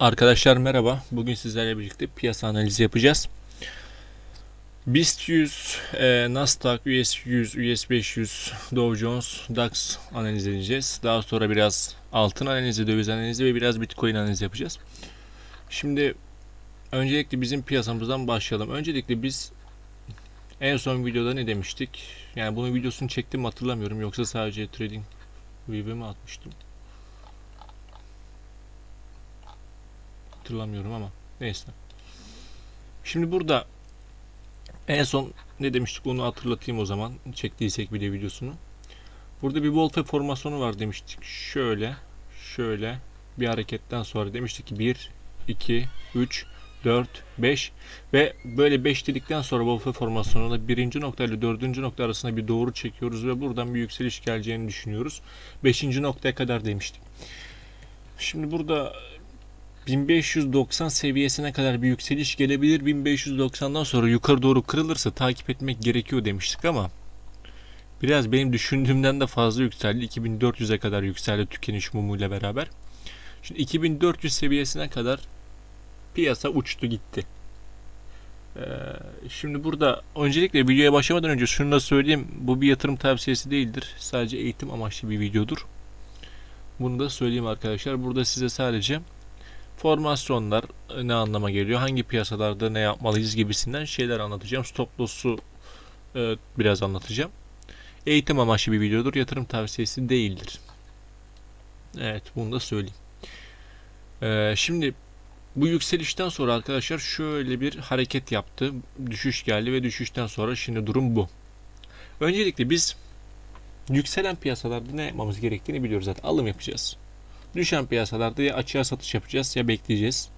Arkadaşlar merhaba. Bugün sizlerle birlikte piyasa analizi yapacağız. BIST 100, e, Nasdaq, US 100, US 500, Dow Jones, DAX analiz edeceğiz. Daha sonra biraz altın analizi, döviz analizi ve biraz Bitcoin analizi yapacağız. Şimdi öncelikle bizim piyasamızdan başlayalım. Öncelikle biz en son videoda ne demiştik? Yani bunun videosunu çektim hatırlamıyorum. Yoksa sadece Trading View'e mi atmıştım? Hatırlamıyorum ama neyse. Şimdi burada en son ne demiştik onu hatırlatayım o zaman. Çektiysek bir de videosunu. Burada bir Wolfe formasyonu var demiştik. Şöyle, şöyle bir hareketten sonra demiştik ki 1, 2, 3, 4, 5 ve böyle 5 dedikten sonra Wolfe formasyonunda birinci nokta ile dördüncü nokta arasında bir doğru çekiyoruz ve buradan bir yükseliş geleceğini düşünüyoruz. Beşinci noktaya kadar demiştik. Şimdi burada 1590 seviyesine kadar bir yükseliş gelebilir. 1590'dan sonra yukarı doğru kırılırsa takip etmek gerekiyor demiştik ama biraz benim düşündüğümden de fazla yükseldi. 2400'e kadar yükseldi tükeniş mumuyla beraber. Şimdi 2400 seviyesine kadar piyasa uçtu gitti. Ee, şimdi burada öncelikle videoya başlamadan önce şunu da söyleyeyim. Bu bir yatırım tavsiyesi değildir. Sadece eğitim amaçlı bir videodur. Bunu da söyleyeyim arkadaşlar. Burada size sadece formasyonlar ne anlama geliyor, hangi piyasalarda ne yapmalıyız gibisinden şeyler anlatacağım. Stop loss'u e, biraz anlatacağım. Eğitim amaçlı bir videodur, yatırım tavsiyesi değildir. Evet, bunu da söyleyeyim. E, şimdi bu yükselişten sonra arkadaşlar şöyle bir hareket yaptı. Düşüş geldi ve düşüşten sonra şimdi durum bu. Öncelikle biz yükselen piyasalarda ne yapmamız gerektiğini biliyoruz zaten. Alım yapacağız. Düşen piyasalarda ya açığa satış yapacağız ya bekleyeceğiz.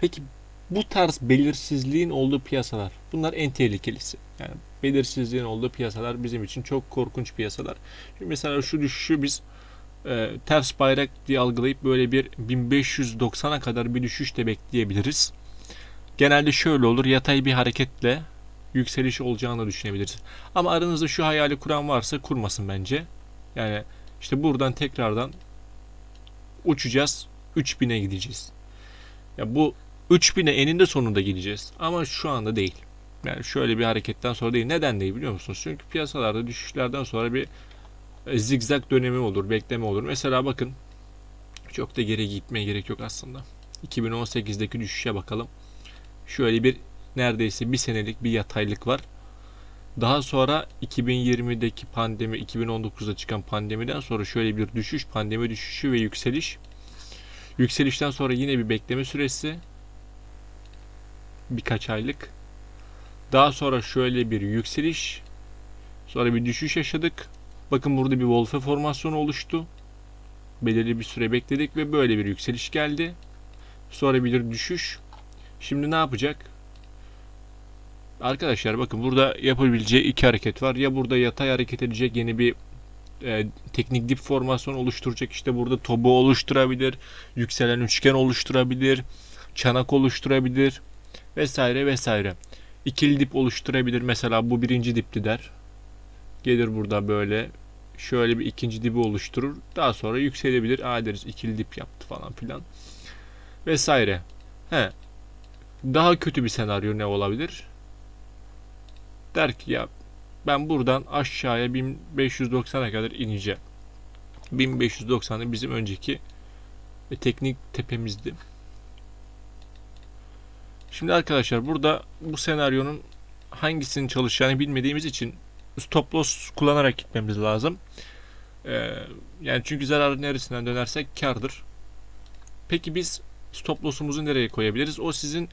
Peki bu tarz belirsizliğin olduğu piyasalar bunlar en tehlikelisi. Yani belirsizliğin olduğu piyasalar bizim için çok korkunç piyasalar. Şimdi mesela şu düşüşü biz e, ters bayrak diye algılayıp böyle bir 1590'a kadar bir düşüş de bekleyebiliriz. Genelde şöyle olur yatay bir hareketle yükseliş olacağını düşünebiliriz. Ama aranızda şu hayali kuran varsa kurmasın bence. Yani işte buradan tekrardan uçacağız 3000'e gideceğiz. Ya bu 3000'e eninde sonunda gideceğiz. Ama şu anda değil. Yani şöyle bir hareketten sonra değil. Neden değil biliyor musunuz? Çünkü piyasalarda düşüşlerden sonra bir e, zigzag dönemi olur, bekleme olur. Mesela bakın çok da geri gitmeye gerek yok aslında. 2018'deki düşüşe bakalım. Şöyle bir neredeyse bir senelik bir yataylık var. Daha sonra 2020'deki pandemi, 2019'da çıkan pandemiden sonra şöyle bir düşüş, pandemi düşüşü ve yükseliş. Yükselişten sonra yine bir bekleme süresi. Birkaç aylık. Daha sonra şöyle bir yükseliş. Sonra bir düşüş yaşadık. Bakın burada bir Wolfe formasyonu oluştu. Belirli bir süre bekledik ve böyle bir yükseliş geldi. Sonra bir düşüş. Şimdi ne yapacak? Arkadaşlar bakın burada yapabileceği iki hareket var. Ya burada yatay hareket edecek yeni bir e, teknik dip formasyon oluşturacak. İşte burada tobu oluşturabilir. Yükselen üçgen oluşturabilir. Çanak oluşturabilir. Vesaire vesaire. İkili dip oluşturabilir. Mesela bu birinci dipti der. Gelir burada böyle şöyle bir ikinci dibi oluşturur. Daha sonra yükselebilir. Aa deriz ikili dip yaptı falan filan. Vesaire. He. Daha kötü bir senaryo ne olabilir? Der ki ya ben buradan aşağıya 1590'a kadar ineceğim. 1590'da bizim önceki teknik tepemizdi. Şimdi arkadaşlar burada bu senaryonun hangisinin çalışacağını bilmediğimiz için stop loss kullanarak gitmemiz lazım. Ee, yani çünkü zararın neresinden dönersek kardır. Peki biz stop loss'umuzu nereye koyabiliriz? O sizin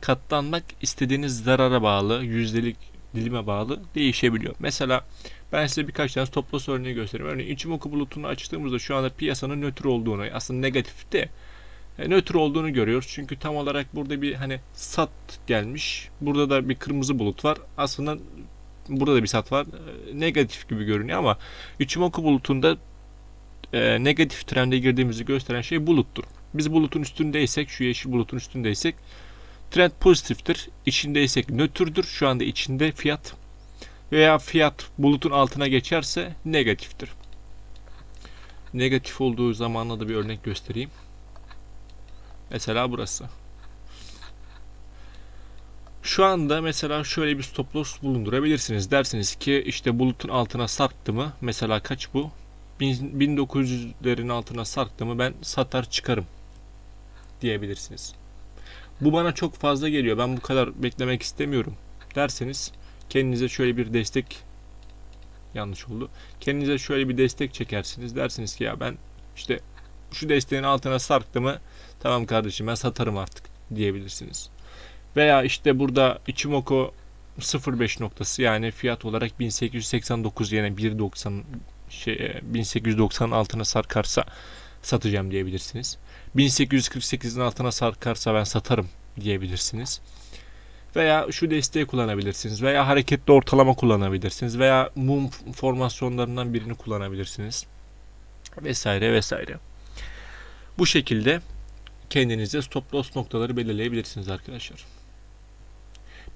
katlanmak istediğiniz zarara bağlı, yüzdelik dilime bağlı değişebiliyor. Mesela ben size birkaç tane stop loss örneği göstereyim. Örneğin Ichimoku bulutunu açtığımızda şu anda piyasanın nötr olduğunu, aslında negatif e, nötr olduğunu görüyoruz. Çünkü tam olarak burada bir hani sat gelmiş. Burada da bir kırmızı bulut var. Aslında burada da bir sat var. E, negatif gibi görünüyor ama Ichimoku bulutunda e, negatif trende girdiğimizi gösteren şey buluttur. Biz bulutun üstündeysek, şu yeşil bulutun üstündeysek Trend pozitiftir. İçindeysek nötrdür. Şu anda içinde fiyat. Veya fiyat bulutun altına geçerse negatiftir. Negatif olduğu zamanla da bir örnek göstereyim. Mesela burası. Şu anda mesela şöyle bir stop loss bulundurabilirsiniz. Dersiniz ki işte bulutun altına sarktı mı? Mesela kaç bu? 1900'lerin altına sarktı mı ben satar çıkarım diyebilirsiniz. Bu bana çok fazla geliyor. Ben bu kadar beklemek istemiyorum derseniz kendinize şöyle bir destek yanlış oldu. Kendinize şöyle bir destek çekersiniz. Dersiniz ki ya ben işte şu desteğin altına sarktı mı tamam kardeşim ben satarım artık diyebilirsiniz. Veya işte burada Ichimoku 05 noktası yani fiyat olarak 1889 yani 1.90 şey 1890'ın altına sarkarsa satacağım diyebilirsiniz. 1848'in altına sarkarsa ben satarım diyebilirsiniz. Veya şu desteği kullanabilirsiniz. Veya hareketli ortalama kullanabilirsiniz. Veya mum formasyonlarından birini kullanabilirsiniz. Vesaire vesaire. Bu şekilde kendinize stop loss noktaları belirleyebilirsiniz arkadaşlar.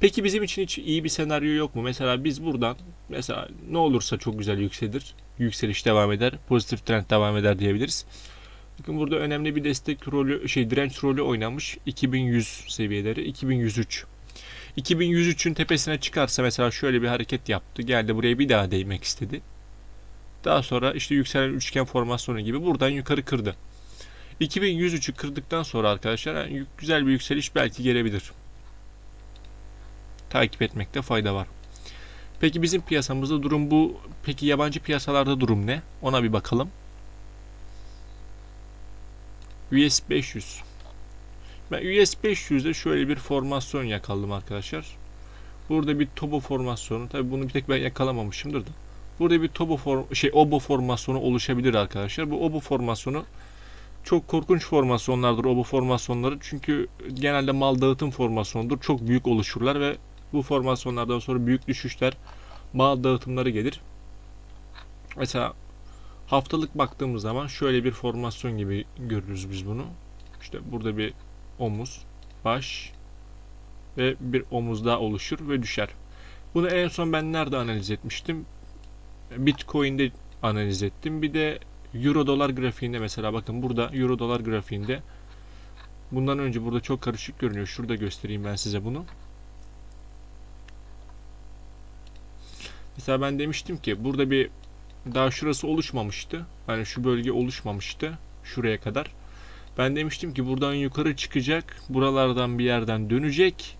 Peki bizim için hiç iyi bir senaryo yok mu? Mesela biz buradan mesela ne olursa çok güzel yükselir. Yükseliş devam eder. Pozitif trend devam eder diyebiliriz. Bakın burada önemli bir destek rolü, şey direnç rolü oynamış. 2100 seviyeleri, 2103. 2103'ün tepesine çıkarsa mesela şöyle bir hareket yaptı. Geldi buraya bir daha değmek istedi. Daha sonra işte yükselen üçgen formasyonu gibi buradan yukarı kırdı. 2103'ü kırdıktan sonra arkadaşlar yani güzel bir yükseliş belki gelebilir. Takip etmekte fayda var. Peki bizim piyasamızda durum bu. Peki yabancı piyasalarda durum ne? Ona bir bakalım. US 500. Ben US 500'de şöyle bir formasyon yakaladım arkadaşlar. Burada bir tobo formasyonu. Tabi bunu bir tek ben yakalamamışımdır da. Burada bir tobo form şey obo formasyonu oluşabilir arkadaşlar. Bu obo formasyonu çok korkunç formasyonlardır obo formasyonları. Çünkü genelde mal dağıtım formasyonudur. Çok büyük oluşurlar ve bu formasyonlardan sonra büyük düşüşler mal dağıtımları gelir. Mesela haftalık baktığımız zaman şöyle bir formasyon gibi görürüz biz bunu. İşte burada bir omuz, baş ve bir omuz daha oluşur ve düşer. Bunu en son ben nerede analiz etmiştim? Bitcoin'de analiz ettim. Bir de Euro dolar grafiğinde mesela bakın burada Euro dolar grafiğinde bundan önce burada çok karışık görünüyor. Şurada göstereyim ben size bunu. Mesela ben demiştim ki burada bir daha şurası oluşmamıştı. Yani şu bölge oluşmamıştı şuraya kadar. Ben demiştim ki buradan yukarı çıkacak, buralardan bir yerden dönecek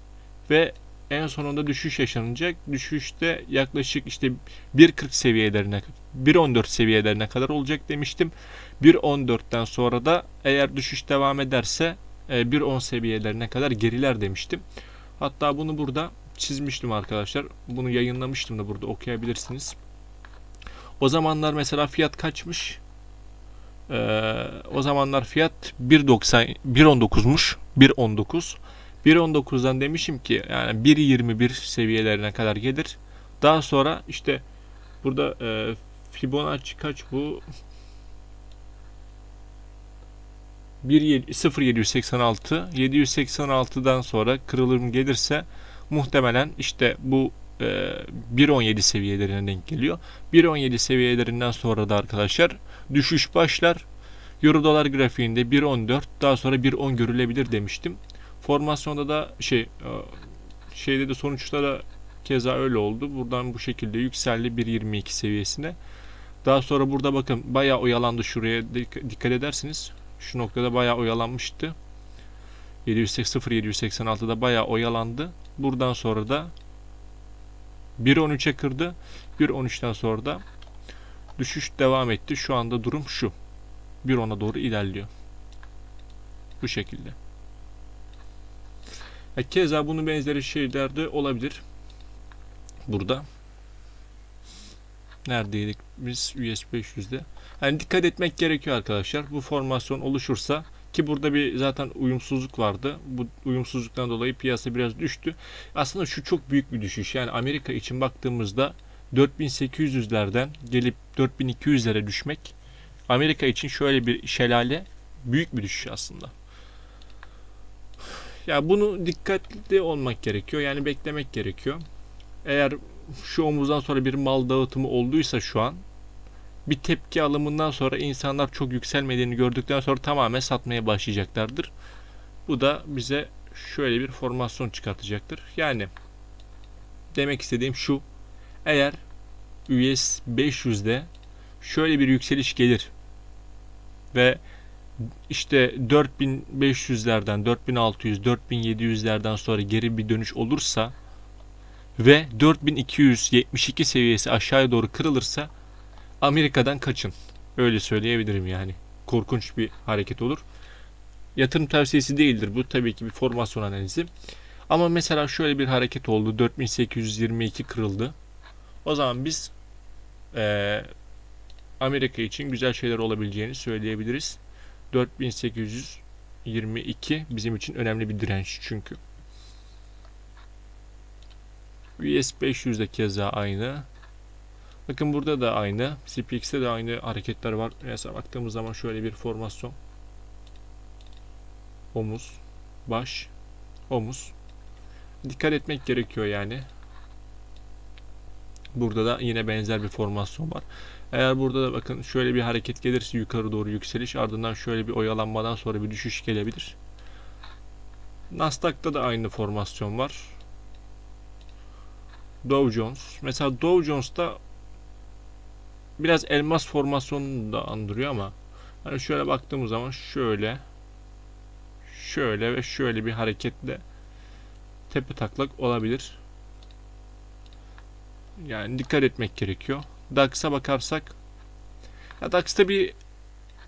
ve en sonunda düşüş yaşanacak. Düşüşte yaklaşık işte 1.40 seviyelerine 1.14 seviyelerine kadar olacak demiştim. 1.14'ten sonra da eğer düşüş devam ederse 1.10 seviyelerine kadar geriler demiştim. Hatta bunu burada çizmiştim arkadaşlar. Bunu yayınlamıştım da burada okuyabilirsiniz. O zamanlar mesela fiyat kaçmış? Ee, o zamanlar fiyat 1.90 1.19'muş. 1.19. 1.19'dan demişim ki yani 1.21 seviyelerine kadar gelir. Daha sonra işte burada e, Fibonacci kaç bu? 0.786 786'dan sonra kırılım gelirse muhtemelen işte bu e, 1.17 seviyelerine denk geliyor. 1.17 seviyelerinden sonra da arkadaşlar düşüş başlar. Euro dolar grafiğinde 1.14 daha sonra 1.10 görülebilir demiştim. Formasyonda da şey e, şeyde de sonuçta da keza öyle oldu. Buradan bu şekilde yükseldi 1.22 seviyesine. Daha sonra burada bakın bayağı oyalandı şuraya dikkat edersiniz. Şu noktada bayağı oyalanmıştı. 780-786'da bayağı oyalandı. Buradan sonra da 1.13'e kırdı. 1.13'ten sonra da düşüş devam etti. Şu anda durum şu. 1.10'a doğru ilerliyor. Bu şekilde. E, keza bunun benzeri şeyler de olabilir. Burada. Neredeydik biz US 500'de. Yani dikkat etmek gerekiyor arkadaşlar. Bu formasyon oluşursa ki burada bir zaten uyumsuzluk vardı. Bu uyumsuzluktan dolayı piyasa biraz düştü. Aslında şu çok büyük bir düşüş. Yani Amerika için baktığımızda 4800'lerden gelip 4200'lere düşmek Amerika için şöyle bir şelale büyük bir düşüş aslında. Ya bunu dikkatli olmak gerekiyor. Yani beklemek gerekiyor. Eğer şu omuzdan sonra bir mal dağıtımı olduysa şu an bir tepki alımından sonra insanlar çok yükselmediğini gördükten sonra tamamen satmaya başlayacaklardır. Bu da bize şöyle bir formasyon çıkartacaktır. Yani demek istediğim şu. Eğer US 500'de şöyle bir yükseliş gelir ve işte 4500'lerden 4600 4700'lerden sonra geri bir dönüş olursa ve 4272 seviyesi aşağıya doğru kırılırsa Amerika'dan kaçın. Öyle söyleyebilirim yani. Korkunç bir hareket olur. Yatırım tavsiyesi değildir bu. Tabii ki bir formasyon analizi. Ama mesela şöyle bir hareket oldu. 4822 kırıldı. O zaman biz eee, Amerika için güzel şeyler olabileceğini söyleyebiliriz. 4822 bizim için önemli bir direnç çünkü. US 500 de keza aynı. Bakın burada da aynı. SPX'te de aynı hareketler var. Mesela baktığımız zaman şöyle bir formasyon. Omuz, baş, omuz. Dikkat etmek gerekiyor yani. Burada da yine benzer bir formasyon var. Eğer burada da bakın şöyle bir hareket gelirse yukarı doğru yükseliş ardından şöyle bir oyalanmadan sonra bir düşüş gelebilir. Nasdaq'ta da aynı formasyon var. Dow Jones. Mesela Dow Jones'ta biraz elmas formasyonunu da andırıyor ama hani şöyle baktığımız zaman şöyle şöyle ve şöyle bir hareketle tepe taklak olabilir. Yani dikkat etmek gerekiyor. DAX'a bakarsak ya DAX'ta bir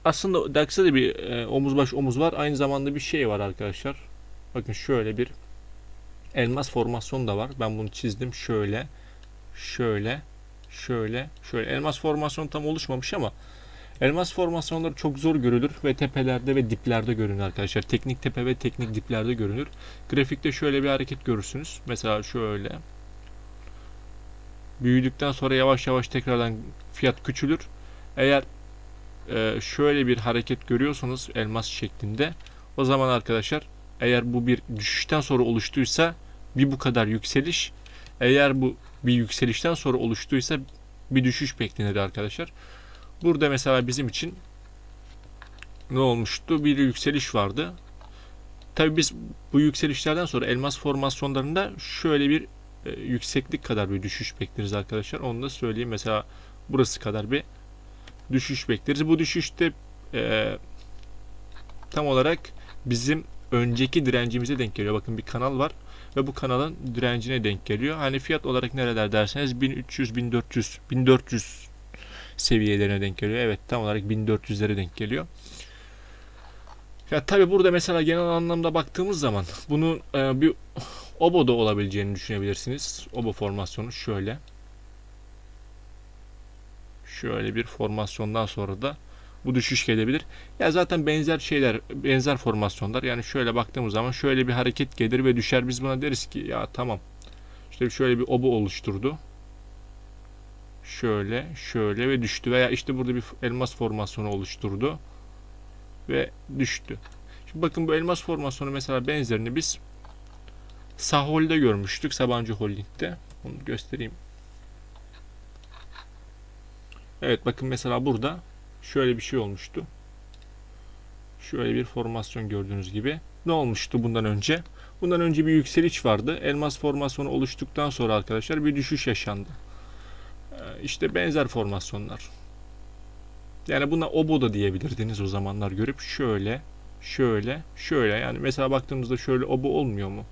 aslında DAX'ta da bir e, omuz baş omuz var. Aynı zamanda bir şey var arkadaşlar. Bakın şöyle bir elmas formasyon da var. Ben bunu çizdim. Şöyle, şöyle, şöyle, şöyle. Elmas formasyon tam oluşmamış ama elmas formasyonları çok zor görülür ve tepelerde ve diplerde görünür arkadaşlar. Teknik tepe ve teknik diplerde görünür. Grafikte şöyle bir hareket görürsünüz. Mesela şöyle. Büyüdükten sonra yavaş yavaş tekrardan fiyat küçülür. Eğer e, şöyle bir hareket görüyorsanız elmas şeklinde o zaman arkadaşlar eğer bu bir düşüşten sonra oluştuysa bir bu kadar yükseliş eğer bu bir yükselişten sonra oluştuysa bir düşüş beklenir arkadaşlar. Burada mesela bizim için ne olmuştu? Bir yükseliş vardı. Tabi biz bu yükselişlerden sonra elmas formasyonlarında şöyle bir e, yükseklik kadar bir düşüş bekleriz arkadaşlar. Onu da söyleyeyim. Mesela burası kadar bir düşüş bekleriz. Bu düşüşte e, tam olarak bizim önceki direncimize denk geliyor. Bakın bir kanal var ve bu kanalın direncine denk geliyor. Hani fiyat olarak nereler derseniz 1300 1400 1400 seviyelerine denk geliyor. Evet tam olarak 1400'lere denk geliyor. Ya tabi burada mesela genel anlamda baktığımız zaman bunu e, bir obo da olabileceğini düşünebilirsiniz. Obo formasyonu şöyle. Şöyle bir formasyondan sonra da bu düşüş gelebilir. Ya zaten benzer şeyler, benzer formasyonlar. Yani şöyle baktığımız zaman şöyle bir hareket gelir ve düşer. Biz buna deriz ki ya tamam. İşte şöyle bir obo oluşturdu. Şöyle, şöyle ve düştü. Veya işte burada bir elmas formasyonu oluşturdu. Ve düştü. Şimdi bakın bu elmas formasyonu mesela benzerini biz Sahol'de görmüştük. Sabancı Holding'de. Onu göstereyim. Evet bakın mesela burada şöyle bir şey olmuştu. Şöyle bir formasyon gördüğünüz gibi. Ne olmuştu bundan önce? Bundan önce bir yükseliş vardı. Elmas formasyonu oluştuktan sonra arkadaşlar bir düşüş yaşandı. Ee, İşte benzer formasyonlar. Yani buna obo da diyebilirdiniz o zamanlar görüp şöyle, şöyle, şöyle. Yani mesela baktığımızda şöyle obo olmuyor mu?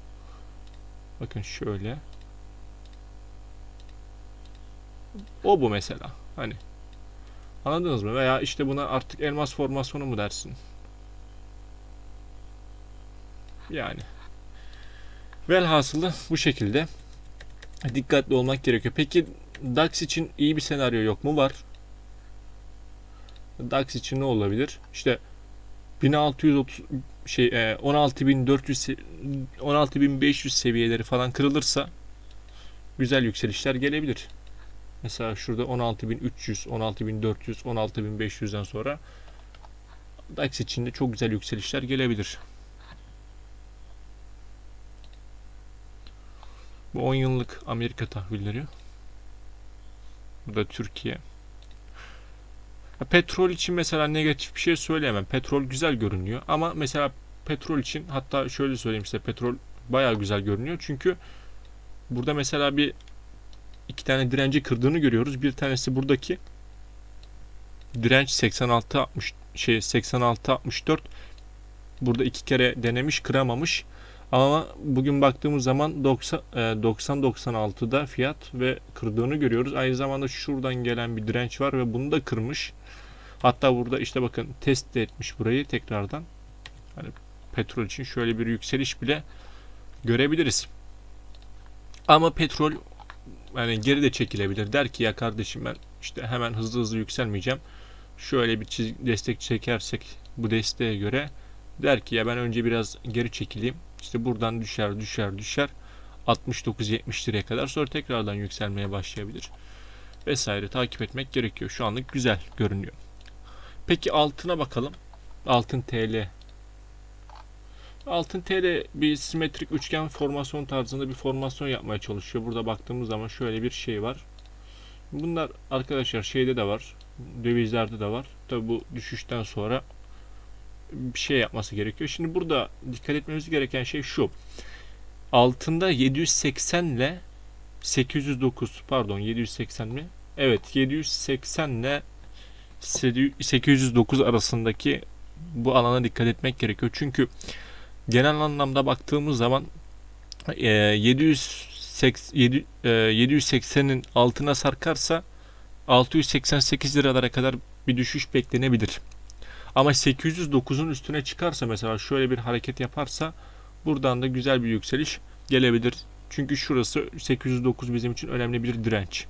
Bakın şöyle. O bu mesela. Hani Anladınız mı? Veya işte buna artık elmas formasyonu mu dersin? Yani. Velhasılı bu şekilde dikkatli olmak gerekiyor. Peki DAX için iyi bir senaryo yok mu? Var. DAX için ne olabilir? İşte 1630 şey 16400 16500 seviyeleri falan kırılırsa güzel yükselişler gelebilir. Mesela şurada 16300, 16400, 16500'den sonra DAX içinde çok güzel yükselişler gelebilir. Bu 10 yıllık Amerika tahvilleri. Bu da Türkiye. Petrol için mesela negatif bir şey söyleyemem. Petrol güzel görünüyor ama mesela petrol için hatta şöyle söyleyeyim size petrol bayağı güzel görünüyor. Çünkü burada mesela bir iki tane direnci kırdığını görüyoruz. Bir tanesi buradaki direnç 86 60 şey 86 64 burada iki kere denemiş kıramamış. Ama bugün baktığımız zaman 90 90 96'da fiyat ve kırdığını görüyoruz. Aynı zamanda şuradan gelen bir direnç var ve bunu da kırmış. Hatta burada işte bakın test de etmiş burayı tekrardan. Hani petrol için şöyle bir yükseliş bile görebiliriz. Ama petrol yani geri de çekilebilir. Der ki ya kardeşim ben işte hemen hızlı hızlı yükselmeyeceğim. Şöyle bir çizgi, destek çekersek bu desteğe göre der ki ya ben önce biraz geri çekileyim. İşte buradan düşer düşer düşer 69-70 liraya kadar sonra tekrardan yükselmeye başlayabilir. Vesaire takip etmek gerekiyor. Şu anlık güzel görünüyor. Peki altına bakalım. Altın TL. Altın TL bir simetrik üçgen formasyon tarzında bir formasyon yapmaya çalışıyor. Burada baktığımız zaman şöyle bir şey var. Bunlar arkadaşlar şeyde de var. Dövizlerde de var. Tabi bu düşüşten sonra bir şey yapması gerekiyor. Şimdi burada dikkat etmemiz gereken şey şu. Altında 780 ile 809 pardon 780 mi? Evet 780 ile 809 arasındaki bu alana dikkat etmek gerekiyor. Çünkü genel anlamda baktığımız zaman e, 780'in e, altına sarkarsa 688 liralara kadar bir düşüş beklenebilir. Ama 809'un üstüne çıkarsa mesela şöyle bir hareket yaparsa buradan da güzel bir yükseliş gelebilir. Çünkü şurası 809 bizim için önemli bir direnç.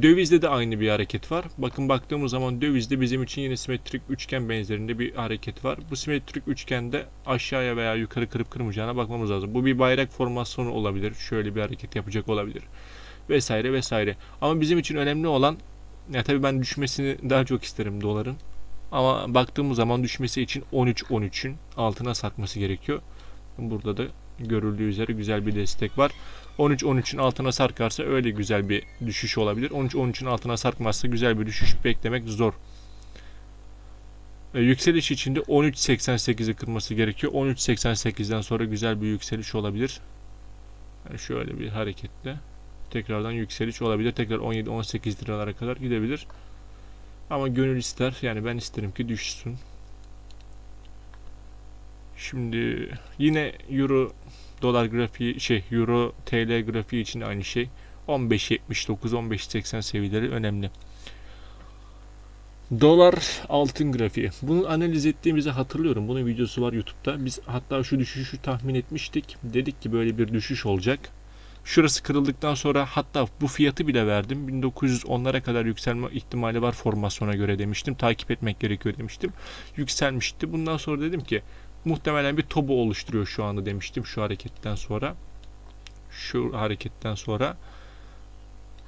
Dövizde de aynı bir hareket var. Bakın baktığımız zaman dövizde bizim için yine simetrik üçgen benzerinde bir hareket var. Bu simetrik üçgende aşağıya veya yukarı kırıp kırmayacağına bakmamız lazım. Bu bir bayrak formasyonu olabilir. Şöyle bir hareket yapacak olabilir. Vesaire vesaire. Ama bizim için önemli olan ya tabii ben düşmesini daha çok isterim doların. Ama baktığımız zaman düşmesi için 13-13'ün altına sarkması gerekiyor. Burada da görüldüğü üzere güzel bir destek var. 13-13'ün altına sarkarsa öyle güzel bir düşüş olabilir. 13-13'ün altına sarkmazsa güzel bir düşüş beklemek zor. E, yükseliş için de 13.88'i kırması gerekiyor. 13.88'den sonra güzel bir yükseliş olabilir. Yani şöyle bir hareketle tekrardan yükseliş olabilir. Tekrar 17-18 liralara kadar gidebilir. Ama gönül ister. Yani ben isterim ki düşsün. Şimdi yine euro dolar grafiği şey euro TL grafiği için aynı şey. 15.79 15.80 seviyeleri önemli. Dolar altın grafiği. Bunu analiz ettiğimizi hatırlıyorum. Bunun videosu var YouTube'da. Biz hatta şu düşüşü tahmin etmiştik. Dedik ki böyle bir düşüş olacak. Şurası kırıldıktan sonra hatta bu fiyatı bile verdim. 1910'lara kadar yükselme ihtimali var formasyona göre demiştim. Takip etmek gerekiyor demiştim. Yükselmişti. Bundan sonra dedim ki muhtemelen bir tobu oluşturuyor şu anda demiştim şu hareketten sonra. Şu hareketten sonra.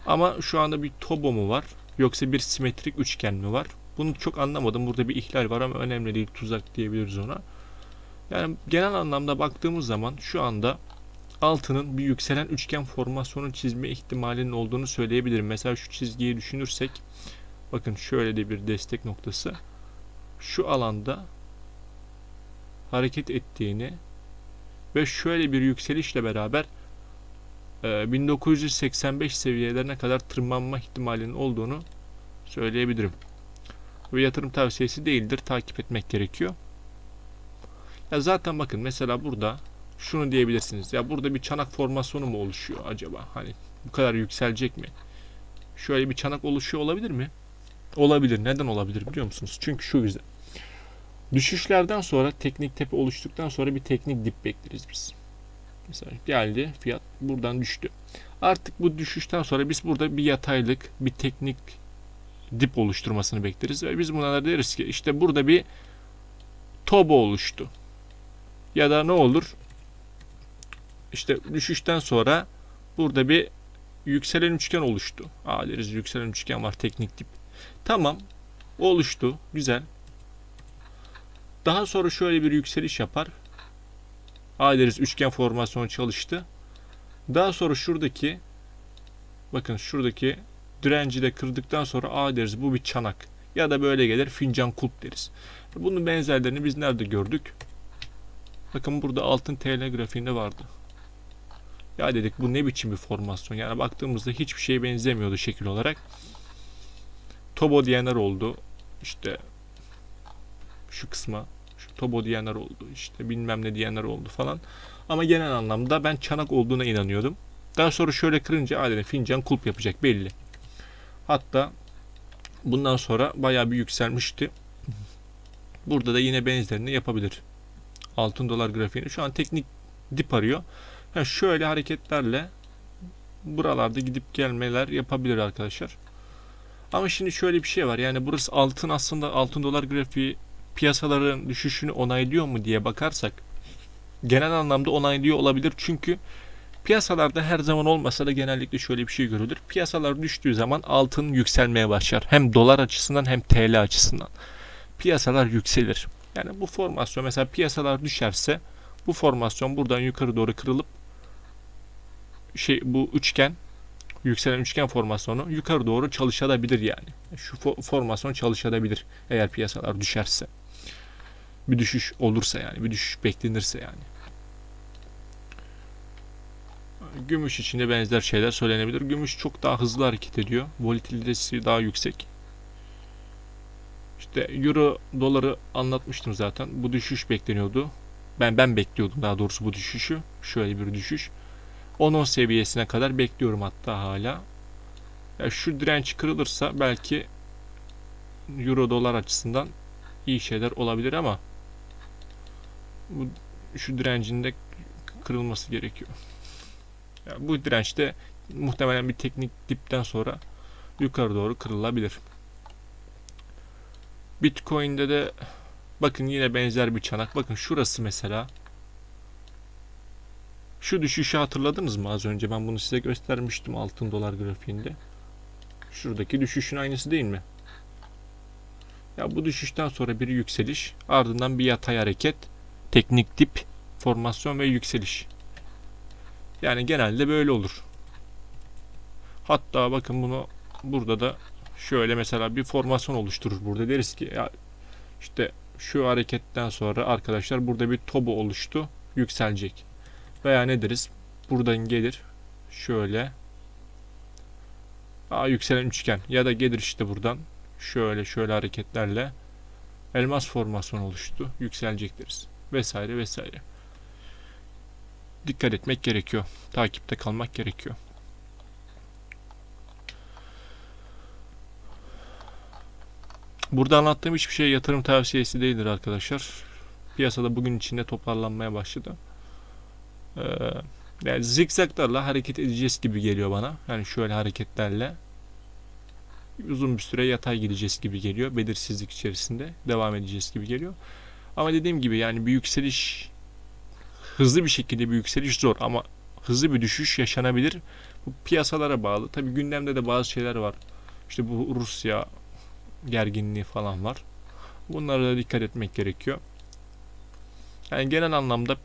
Ama şu anda bir tobo mu var yoksa bir simetrik üçgen mi var? Bunu çok anlamadım. Burada bir ihlal var ama önemli değil. Tuzak diyebiliriz ona. Yani genel anlamda baktığımız zaman şu anda altının bir yükselen üçgen formasyonu çizme ihtimalinin olduğunu söyleyebilirim. Mesela şu çizgiyi düşünürsek bakın şöyle de bir destek noktası. Şu alanda hareket ettiğini ve şöyle bir yükselişle beraber 1985 e, seviyelerine kadar tırmanma ihtimalinin olduğunu söyleyebilirim. Bu yatırım tavsiyesi değildir. Takip etmek gerekiyor. Ya zaten bakın mesela burada şunu diyebilirsiniz. Ya burada bir çanak formasyonu mu oluşuyor acaba? Hani bu kadar yükselecek mi? Şöyle bir çanak oluşuyor olabilir mi? Olabilir. Neden olabilir biliyor musunuz? Çünkü şu yüzden. Düşüşlerden sonra teknik tepe oluştuktan sonra bir teknik dip bekleriz biz. Mesela geldi fiyat buradan düştü. Artık bu düşüşten sonra biz burada bir yataylık, bir teknik dip oluşturmasını bekleriz ve biz buna deriz ki işte burada bir tobo oluştu. Ya da ne olur? İşte düşüşten sonra burada bir yükselen üçgen oluştu. Aa deriz yükselen üçgen var teknik dip. Tamam oluştu güzel. Daha sonra şöyle bir yükseliş yapar. A üçgen formasyonu çalıştı. Daha sonra şuradaki bakın şuradaki direnci de kırdıktan sonra A deriz bu bir çanak. Ya da böyle gelir fincan kulp deriz. Bunun benzerlerini biz nerede gördük? Bakın burada altın TL grafiğinde vardı. Ya dedik bu ne biçim bir formasyon? Yani baktığımızda hiçbir şeye benzemiyordu şekil olarak. Tobo diyenler oldu. İşte şu kısma şu Tobo diyenler oldu. İşte bilmem ne diyenler oldu falan. Ama genel anlamda ben çanak olduğuna inanıyordum. Daha sonra şöyle kırınca adeta fincan kulp yapacak belli. Hatta bundan sonra bayağı bir yükselmişti. Burada da yine benzerini yapabilir. Altın dolar grafiğini. Şu an teknik dip arıyor. Yani şöyle hareketlerle buralarda gidip gelmeler yapabilir arkadaşlar. Ama şimdi şöyle bir şey var. Yani burası altın aslında altın dolar grafiği piyasaların düşüşünü onaylıyor mu diye bakarsak genel anlamda onaylıyor olabilir. Çünkü piyasalarda her zaman olmasa da genellikle şöyle bir şey görülür. Piyasalar düştüğü zaman altın yükselmeye başlar. Hem dolar açısından hem TL açısından. Piyasalar yükselir. Yani bu formasyon mesela piyasalar düşerse bu formasyon buradan yukarı doğru kırılıp şey bu üçgen yükselen üçgen formasyonu yukarı doğru çalışabilir yani. Şu fo- formasyon çalışabilir eğer piyasalar düşerse. Bir düşüş olursa yani, bir düşüş beklenirse yani. Gümüş için de benzer şeyler söylenebilir. Gümüş çok daha hızlı hareket ediyor. Volatilitesi daha yüksek. İşte euro doları anlatmıştım zaten. Bu düşüş bekleniyordu. Ben ben bekliyordum daha doğrusu bu düşüşü. Şöyle bir düşüş. 10-10 seviyesine kadar bekliyorum hatta hala. Ya şu direnç kırılırsa belki euro dolar açısından iyi şeyler olabilir ama bu şu direncin de kırılması gerekiyor. Ya bu direnç de muhtemelen bir teknik dipten sonra yukarı doğru kırılabilir. Bitcoin'de de bakın yine benzer bir çanak. Bakın şurası mesela şu düşüşü hatırladınız mı az önce? Ben bunu size göstermiştim altın dolar grafiğinde. Şuradaki düşüşün aynısı değil mi? Ya bu düşüşten sonra bir yükseliş, ardından bir yatay hareket, teknik dip, formasyon ve yükseliş. Yani genelde böyle olur. Hatta bakın bunu burada da şöyle mesela bir formasyon oluşturur. Burada deriz ki ya işte şu hareketten sonra arkadaşlar burada bir tobu oluştu, yükselecek. Veya ne deriz? Buradan gelir. Şöyle. Aa, yükselen üçgen. Ya da gelir işte buradan. Şöyle şöyle hareketlerle. Elmas formasyon oluştu. Yükselecek deriz. Vesaire vesaire. Dikkat etmek gerekiyor. Takipte kalmak gerekiyor. Burada anlattığım hiçbir şey yatırım tavsiyesi değildir arkadaşlar. Piyasada bugün içinde toparlanmaya başladı. Ee, yani zikzaklarla hareket edeceğiz gibi geliyor bana. Yani şöyle hareketlerle uzun bir süre yatay gideceğiz gibi geliyor. Belirsizlik içerisinde devam edeceğiz gibi geliyor. Ama dediğim gibi yani bir yükseliş hızlı bir şekilde bir yükseliş zor ama hızlı bir düşüş yaşanabilir. Bu piyasalara bağlı. Tabi gündemde de bazı şeyler var. İşte bu Rusya gerginliği falan var. Bunlara da dikkat etmek gerekiyor. Yani genel anlamda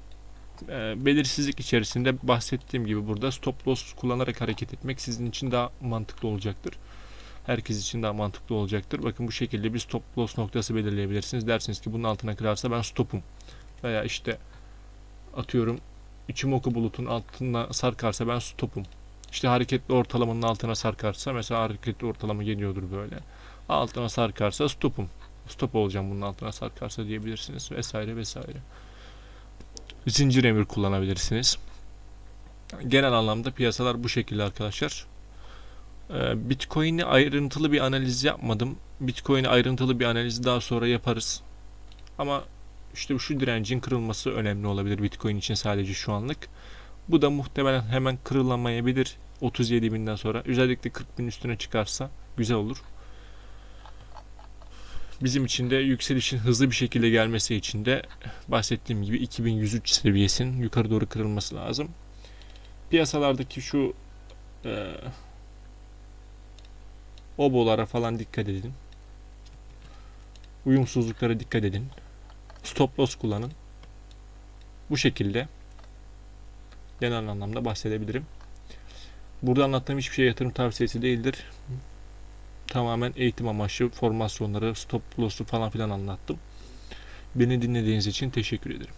e, belirsizlik içerisinde bahsettiğim gibi burada stop loss kullanarak hareket etmek sizin için daha mantıklı olacaktır. Herkes için daha mantıklı olacaktır. Bakın bu şekilde bir stop loss noktası belirleyebilirsiniz. Dersiniz ki bunun altına kırarsa ben stopum. Veya işte atıyorum Ichimoku bulutun altına sarkarsa ben stopum. İşte hareketli ortalamanın altına sarkarsa mesela hareketli ortalama geliyordur böyle. Altına sarkarsa stopum. Stop olacağım bunun altına sarkarsa diyebilirsiniz vesaire vesaire zincir emir kullanabilirsiniz. Genel anlamda piyasalar bu şekilde arkadaşlar. Ee, Bitcoin'i ayrıntılı bir analiz yapmadım. Bitcoin'i ayrıntılı bir analiz daha sonra yaparız. Ama işte şu direncin kırılması önemli olabilir Bitcoin için sadece şu anlık. Bu da muhtemelen hemen kırılamayabilir 37 binden sonra. Özellikle 40 bin üstüne çıkarsa güzel olur bizim için de yükselişin hızlı bir şekilde gelmesi için de bahsettiğim gibi 2103 seviyesinin yukarı doğru kırılması lazım. Piyasalardaki şu e, obolara falan dikkat edin. Uyumsuzluklara dikkat edin. Stop loss kullanın. Bu şekilde genel anlamda bahsedebilirim. Burada anlattığım hiçbir şey yatırım tavsiyesi değildir tamamen eğitim amaçlı formasyonları, stop loss'u falan filan anlattım. Beni dinlediğiniz için teşekkür ederim.